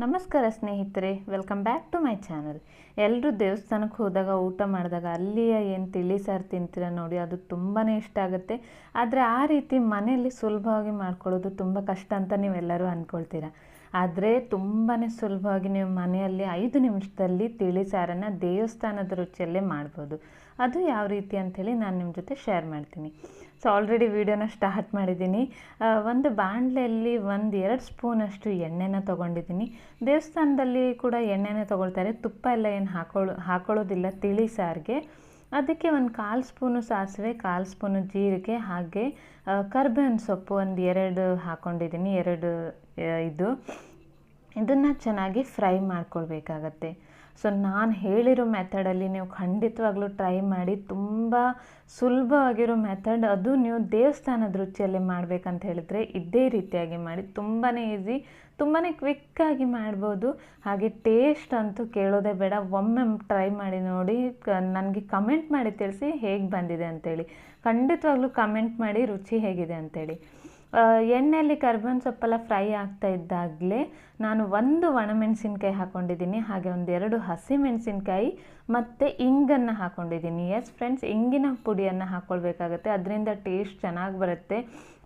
ನಮಸ್ಕಾರ ಸ್ನೇಹಿತರೆ welcome back to my channel ಎಲ್ಲರೂ ದೇವಸ್ಥಾನಕ್ಕೆ ಹೋದಾಗ, ಊಟ ಮಾಡಿದಾಗ ಅಲ್ಲಿಯ ಏನು ತಿಳಿ ಸಾರು ತಿಂತೀರ ನೋಡಿ, ಅದು ತುಂಬಾ ಇಷ್ಟ ಆಗುತ್ತೆ. ಆದರೆ ಆ ರೀತಿ ಮನೆಯಲ್ಲಿ ಸುಲಭವಾಗಿ ಮಾಡ್ಕೊಳ್ಳೋದು ತುಂಬ ಕಷ್ಟ ಅಂತ ನೀವೆಲ್ಲರೂ ಅಂದ್ಕೊಳ್ತೀರ ಆದರೆ ತುಂಬಾ ಸುಲಭವಾಗಿ ನೀವು ಮನೆಯಲ್ಲಿ ಐದು ನಿಮಿಷದಲ್ಲಿ ತಿಳಿ ಸಾರನ್ನು ದೇವಸ್ಥಾನದ ರುಚಿಯಲ್ಲೇ ಮಾಡ್ಬೋದು. ಅದು ಯಾವ ರೀತಿ ಅಂಥೇಳಿ ನಾನು ನಿಮ್ಮ ಜೊತೆ ಶೇರ್ ಮಾಡ್ತೀನಿ. ಸೊ ಆಲ್ರೆಡಿ ವೀಡಿಯೋನ ಸ್ಟಾರ್ಟ್ ಮಾಡಿದ್ದೀನಿ. ಒಂದು ಬಾಣಲೆಯಲ್ಲಿ ಒಂದು ಎರಡು ಸ್ಪೂನಷ್ಟು ಎಣ್ಣೆನ ತೊಗೊಂಡಿದ್ದೀನಿ. ದೇವಸ್ಥಾನದಲ್ಲಿ ಕೂಡ ಎಣ್ಣೆನೇ ತೊಗೊಳ್ತಾರೆ. ತುಪ್ಪ ಎಲ್ಲ ಏನು ಹಾಕೊಳ್ಳೋ ಹಾಕೊಳ್ಳೋದಿಲ್ಲ ತಿಳಿ ಸಾರಿಗೆ. ಅದಕ್ಕೆ ಒಂದು ಕಾಲು ಸ್ಪೂನು ಸಾಸಿವೆ, ಕಾಲು ಸ್ಪೂನು ಜೀರಿಗೆ, ಹಾಗೆ ಕರ್ಬೇವಿನ ಸೊಪ್ಪು ಒಂದು ಎರಡು ಹಾಕ್ಕೊಂಡಿದ್ದೀನಿ ಎರಡು ಇದು. ಇದನ್ನು ಚೆನ್ನಾಗಿ ಫ್ರೈ ಮಾಡ್ಕೊಳ್ಬೇಕಾಗತ್ತೆ. ಸೊ ನಾನು ಹೇಳಿರೋ ಮೆಥಡಲ್ಲಿ ನೀವು ಖಂಡಿತವಾಗ್ಲೂ ಟ್ರೈ ಮಾಡಿ ತುಂಬ ಸುಲಭವಾಗಿರೋ ಮೆಥಡ್ ಅದು ನೀವು ದೇವಸ್ಥಾನದ ರುಚಿಯಲ್ಲಿ ಮಾಡಬೇಕಂತ ಹೇಳಿದ್ರೆ ಇದೇ ರೀತಿಯಾಗಿ ಮಾಡಿ ತುಂಬಾ ಈಸಿ ತುಂಬಾ ಕ್ವಿಕ್ಕಾಗಿ ಮಾಡ್ಬೋದು. ಹಾಗೆ ಟೇಸ್ಟ್ ಅಂತೂ ಕೇಳೋದೇ ಬೇಡ ಒಮ್ಮೆ ಟ್ರೈ ಮಾಡಿ ನೋಡಿ ನನಗೆ ಕಮೆಂಟ್ ಮಾಡಿ ತಿಳಿಸಿ ಹೇಗೆ ಬಂದಿದೆ ಅಂತೇಳಿ. ಖಂಡಿತವಾಗ್ಲೂ ಕಮೆಂಟ್ ಮಾಡಿ ರುಚಿ ಹೇಗಿದೆ ಅಂತೇಳಿ. ಎಣ್ಣೆಯಲ್ಲಿ ಕರ್ಬೇವಿನ ಸೊಪ್ಪೆಲ್ಲ ಫ್ರೈ ಆಗ್ತಾ ಇದ್ದಾಗಲೇ ನಾನು ಒಂದು ಒಣಮೆಣಸಿನ್ಕಾಯಿ ಹಾಕ್ಕೊಂಡಿದ್ದೀನಿ ಹಾಗೆ ಒಂದೆರಡು ಹಸಿಮೆಣಸಿನ್ಕಾಯಿ ಮತ್ತು ಇಂಗನ್ನು ಹಾಕ್ಕೊಂಡಿದ್ದೀನಿ ಎಸ್ ಫ್ರೆಂಡ್ಸ್ ಇಂಗಿನ ಪುಡಿಯನ್ನು ಹಾಕ್ಕೊಳ್ಬೇಕಾಗತ್ತೆ ಅದರಿಂದ ಟೇಸ್ಟ್ ಚೆನ್ನಾಗಿ ಬರುತ್ತೆ.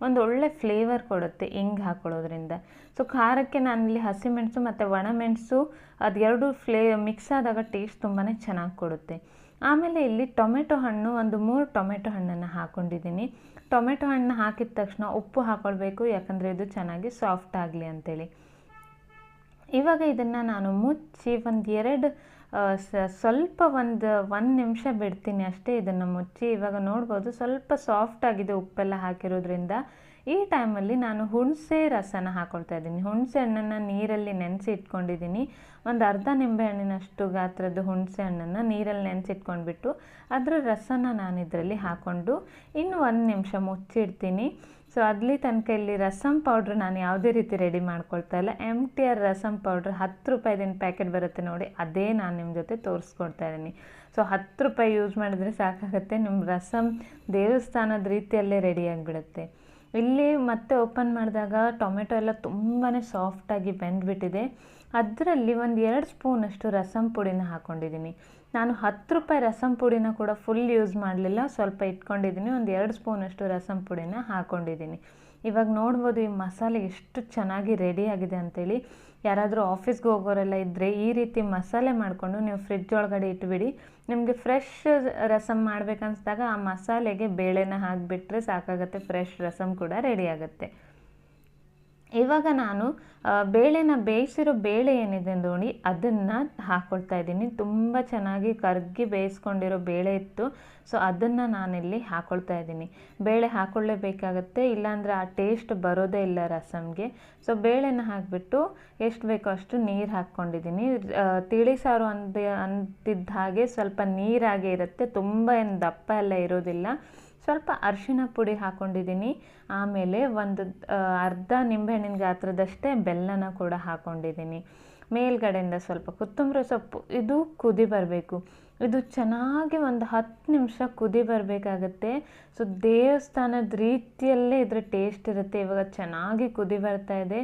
ಒಂದು ಒಳ್ಳೆ ಫ್ಲೇವರ್ ಕೊಡುತ್ತೆ ಇಂಗ್ ಹಾಕ್ಕೊಳ್ಳೋದ್ರಿಂದ ಸೊ ಖಾರಕ್ಕೆ ನಾನಿಲ್ಲಿ ಹಸಿಮೆಣಸು ಮತ್ತು ಒಣಮೆಣಸು ಅದೆರಡು ಫ್ಲೇ ಮಿಕ್ಸ್ ಆದಾಗ ಟೇಸ್ಟ್ ತುಂಬಾ ಚೆನ್ನಾಗಿ ಕೊಡುತ್ತೆ. ಆಮೇಲೆ ಇಲ್ಲಿ ಟೊಮೆಟೊ ಹಣ್ಣು, ಒಂದು ಮೂರು ಟೊಮೆಟೊ ಹಣ್ಣನ್ನು ಹಾಕ್ಕೊಂಡಿದ್ದೀನಿ ಟೊಮೆಟೊ ಹಣ್ಣು ಹಾಕಿದ ತಕ್ಷಣ ಉಪ್ಪು ಹಾಕ್ಕೊಳ್ಬೇಕು ಯಾಕಂದರೆ ಇದು ಚೆನ್ನಾಗಿ ಸಾಫ್ಟ್ ಆಗಲಿ ಅಂತೇಳಿ. ಇವಾಗ ಇದನ್ನು ನಾನು ಮುಚ್ಚಿ ಒಂದು ಎರಡು ಸ್ವಲ್ಪ ಒಂದು ಒಂದು ನಿಮಿಷ ಬಿಡ್ತೀನಿ ಅಷ್ಟೇ ಇದನ್ನು ಮುಚ್ಚಿ. ಇವಾಗ ನೋಡ್ಬೋದು ಸ್ವಲ್ಪ ಸಾಫ್ಟ್ ಆಗಿದೆ ಉಪ್ಪೆಲ್ಲ ಹಾಕಿರೋದ್ರಿಂದ. ಈ ಟೈಮಲ್ಲಿ ನಾನು ಹುಣಸೆ ರಸನ ಹಾಕ್ಕೊಳ್ತಾ ಇದ್ದೀನಿ. ಹುಣಸೆ ಹಣ್ಣನ್ನು ನೀರಲ್ಲಿ ನೆನೆಸಿ ಇಟ್ಕೊಂಡಿದ್ದೀನಿ. ಒಂದು ಅರ್ಧ ನಿಂಬೆ ಹಣ್ಣಿನಷ್ಟು ಗಾತ್ರದ ಹುಣಸೆ ಹಣ್ಣನ್ನು ನೀರಲ್ಲಿ ನೆನೆಸಿಟ್ಕೊಂಡ್ಬಿಟ್ಟು ಅದರ ರಸನ ನಾನು ಇದರಲ್ಲಿ ಹಾಕ್ಕೊಂಡು ಇನ್ನು ಒಂದು ನಿಮಿಷ ಮುಚ್ಚಿಡ್ತೀನಿ. ಸೊ ಅಲ್ಲಿ ತನಕ ಇಲ್ಲಿ ರಸಮ್ ಪೌಡ್ರ್ ನಾನು ಯಾವುದೇ ರೀತಿ ರೆಡಿ ಮಾಡ್ಕೊಳ್ತಾ ಇಲ್ಲ. M T R rasam powder ಹತ್ತು ರೂಪಾಯಿದಿನ ಪ್ಯಾಕೆಟ್ ಬರುತ್ತೆ ನೋಡಿ, ಅದೇ ನಾನು ನಿಮ್ಮ ಜೊತೆ ತೋರಿಸ್ಕೊಡ್ತಾ ಇದ್ದೀನಿ. ಸೊ ಹತ್ತು ರೂಪಾಯಿ ಯೂಸ್ ಮಾಡಿದ್ರೆ ಸಾಕಾಗುತ್ತೆ. ನಿಮ್ಮ ರಸಂ ದೇವಸ್ಥಾನದ ರೀತಿಯಲ್ಲೇ ರೆಡಿ ಆಗಿಬಿಡುತ್ತೆ. ಇಲ್ಲಿ ಮತ್ತೆ ಓಪನ್ ಮಾಡಿದಾಗ ಟೊಮೆಟೊ ಎಲ್ಲ ತುಂಬಾ ಸಾಫ್ಟಾಗಿ ಬೆಂದ್ಬಿಟ್ಟಿದೆ. ಅದರಲ್ಲಿ ಒಂದು ಎರಡು ಸ್ಪೂನಷ್ಟು ರಸಂ ಪುಡಿನ ಹಾಕ್ಕೊಂಡಿದ್ದೀನಿ ನಾನು ಹತ್ತು ರೂಪಾಯಿ ರಸಂ ಪುಡಿನ ಕೂಡ ಫುಲ್ ಯೂಸ್ ಮಾಡಲಿಲ್ಲ. ಸ್ವಲ್ಪ ಇಟ್ಕೊಂಡಿದ್ದೀನಿ. ಒಂದು ಎರಡು ಸ್ಪೂನಷ್ಟು ರಸಂ ಪುಡಿನ ಹಾಕ್ಕೊಂಡಿದ್ದೀನಿ ಇವಾಗ ನೋಡ್ಬೋದು ಈ ಮಸಾಲೆ ಎಷ್ಟು ಚೆನ್ನಾಗಿ ರೆಡಿ ಆಗಿದೆ ಅಂತೇಳಿ. ಯಾರಾದರೂ ಆಫೀಸ್ಗೆ ಹೋಗೋರೆಲ್ಲ ಇದ್ದರೆ ಈ ರೀತಿ ಮಸಾಲೆ ಮಾಡಿಕೊಂಡು ನೀವು ಫ್ರಿಜ್ ಒಳಗಡೆ ಇಟ್ಬಿಡಿ. ನಿಮಗೆ ಫ್ರೆಶ್ ರಸಮ್ ಮಾಡ್ಬೇಕನ್ಸ್ದಾಗ ಆ ಮಸಾಲೆಗೆ ಬೇಳೆನ ಹಾಕಿಬಿಟ್ರೆ ಸಾಕಾಗುತ್ತೆ ಫ್ರೆಶ್ ರಸಮ್ ಕೂಡ ರೆಡಿ ಆಗುತ್ತೆ. ಇವಾಗ ನಾನು ಬೇಳೆನ ಬೇಯಿಸಿರೋ ಬೇಳೆ ಏನಿದೆ ನೋಡಿ, ಅದನ್ನು ಹಾಕ್ಕೊಳ್ತಾ ಇದ್ದೀನಿ. ತುಂಬ ಚೆನ್ನಾಗಿ ಕರ್ಗಿ ಬೇಯಿಸ್ಕೊಂಡಿರೋ ಬೇಳೆ ಇತ್ತು. ಸೊ ಅದನ್ನು ನಾನಿಲ್ಲಿ ಹಾಕ್ಕೊಳ್ತಾ ಇದ್ದೀನಿ. ಬೇಳೆ ಹಾಕ್ಕೊಳ್ಳೇಬೇಕಾಗತ್ತೆ ಇಲ್ಲಾಂದರೆ ಆ ಟೇಸ್ಟ್ ಬರೋದೇ ಇಲ್ಲ ರಸಮ್ಗೆ ಸೊ ಬೇಳೆನ ಹಾಕಿಬಿಟ್ಟು ಎಷ್ಟು ಬೇಕೋ ಅಷ್ಟು ನೀರು ಹಾಕ್ಕೊಂಡಿದ್ದೀನಿ. ತಿಳಿ ಸಾರು ಅಂದ ಅಂತಿದ್ದ ಹಾಗೆ ಸ್ವಲ್ಪ ನೀರಾಗೆ ಇರುತ್ತೆ. ತುಂಬ ಏನು ದಪ್ಪ ಎಲ್ಲ ಇರೋದಿಲ್ಲ. ಸ್ವಲ್ಪ ಅರಿಶಿಣ ಪುಡಿ ಹಾಕ್ಕೊಂಡಿದ್ದೀನಿ ಆಮೇಲೆ ಒಂದು ಅರ್ಧ ನಿಂಬೆಹಣ್ಣಿನ ಗಾತ್ರದಷ್ಟೇ ಬೆಲ್ಲನ ಕೂಡ ಹಾಕ್ಕೊಂಡಿದ್ದೀನಿ ಮೇಲ್ಗಡೆಯಿಂದ ಸ್ವಲ್ಪ ಕೊತ್ತಂಬರಿ ಸೊಪ್ಪು, ಇದು ಕುದಿ ಬರಬೇಕು. ಇದು ಚೆನ್ನಾಗಿ ಒಂದು ಹತ್ತು ನಿಮಿಷ ಕುದಿ ಬರಬೇಕಾಗತ್ತೆ. ಸೊ, ದೇವಸ್ಥಾನದ ರೀತಿಯಲ್ಲೇ ಇದರ ಟೇಸ್ಟ್ ಇರುತ್ತೆ. ಇವಾಗ ಚೆನ್ನಾಗಿ ಕುದಿ ಬರ್ತಾ ಇದೆ.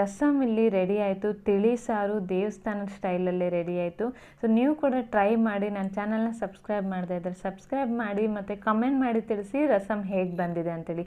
ರಸಮ್ ಇಲ್ಲಿ ರೆಡಿ ಆಯಿತು. ತಿಳಿ ಸಾರು ದೇವಸ್ಥಾನದ ಸ್ಟೈಲಲ್ಲೇ ರೆಡಿ ಆಯಿತು. ಸೊ, ನೀವು ಕೂಡ ಟ್ರೈ ಮಾಡಿ. ನನ್ನ ಚಾನಲ್ನ ಸಬ್ಸ್ಕ್ರೈಬ್ ಮಾಡ್ತಾ ಇದ್ದರೆ ಸಬ್ಸ್ಕ್ರೈಬ್ ಮಾಡಿ ಮತ್ತು ಕಮೆಂಟ್ ಮಾಡಿ ತಿಳಿಸಿ ರಸಮ್ ಹೇಗೆ ಬಂದಿದೆ ಅಂತೇಳಿ.